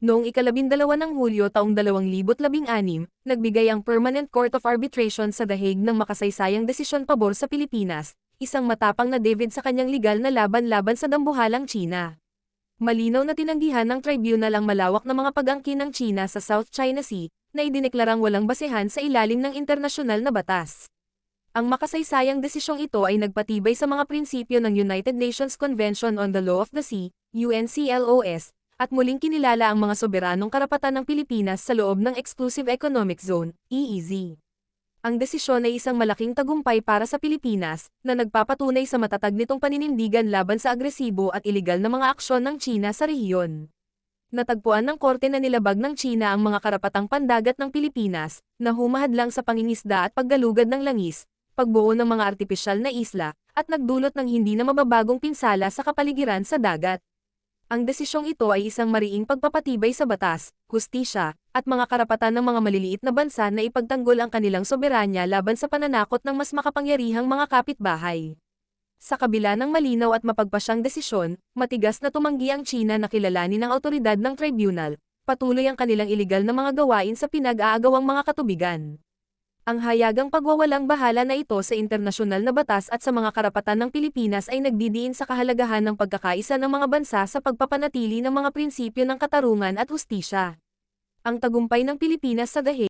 Noong ikalabindalawa ng Hulyo taong 2016, nagbigay ang Permanent Court of Arbitration sa The Hague ng makasaysayang desisyon pabor sa Pilipinas, isang matapang na David sa kanyang legal na laban-laban sa dambuhalang China. Malinaw na tinanggihan ng tribunal ang malawak na mga pag-angkin ng China sa South China Sea, na idineklarang walang basehan sa ilalim ng internasyonal na batas. Ang makasaysayang desisyong ito ay nagpatibay sa mga prinsipyo ng United Nations Convention on the Law of the Sea, UNCLOS, at muling kinilala ang mga soberanong karapatan ng Pilipinas sa loob ng Exclusive Economic Zone, EEZ. Ang desisyon ay isang malaking tagumpay para sa Pilipinas, na nagpapatunay sa matatag nitong paninindigan laban sa agresibo at ilegal na mga aksyon ng China sa rehiyon. Natagpuan ng korte na nilabag ng China ang mga karapatang pandagat ng Pilipinas, na humahad lang sa pangingisda at paggalugad ng langis, pagbuo ng mga artipisyal na isla, at nagdulot ng hindi na mababagong pinsala sa kapaligiran sa dagat. Ang desisyong ito ay isang mariing pagpapatibay sa batas, hustisya, at mga karapatan ng mga maliliit na bansa na ipagtanggol ang kanilang soberanya laban sa pananakot ng mas makapangyarihang mga kapitbahay. Sa kabila ng malinaw at mapagpasyang desisyon, matigas na tumanggi ang China na kilalanin ng autoridad ng tribunal, patuloy ang kanilang iligal na mga gawain sa pinag-aagawang mga katubigan. Ang hayagang pagwawalang bahala na ito sa internasyonal na batas at sa mga karapatan ng Pilipinas ay nagdidiin sa kahalagahan ng pagkakaisa ng mga bansa sa pagpapanatili ng mga prinsipyo ng katarungan at hustisya. Ang tagumpay ng Pilipinas sa Hague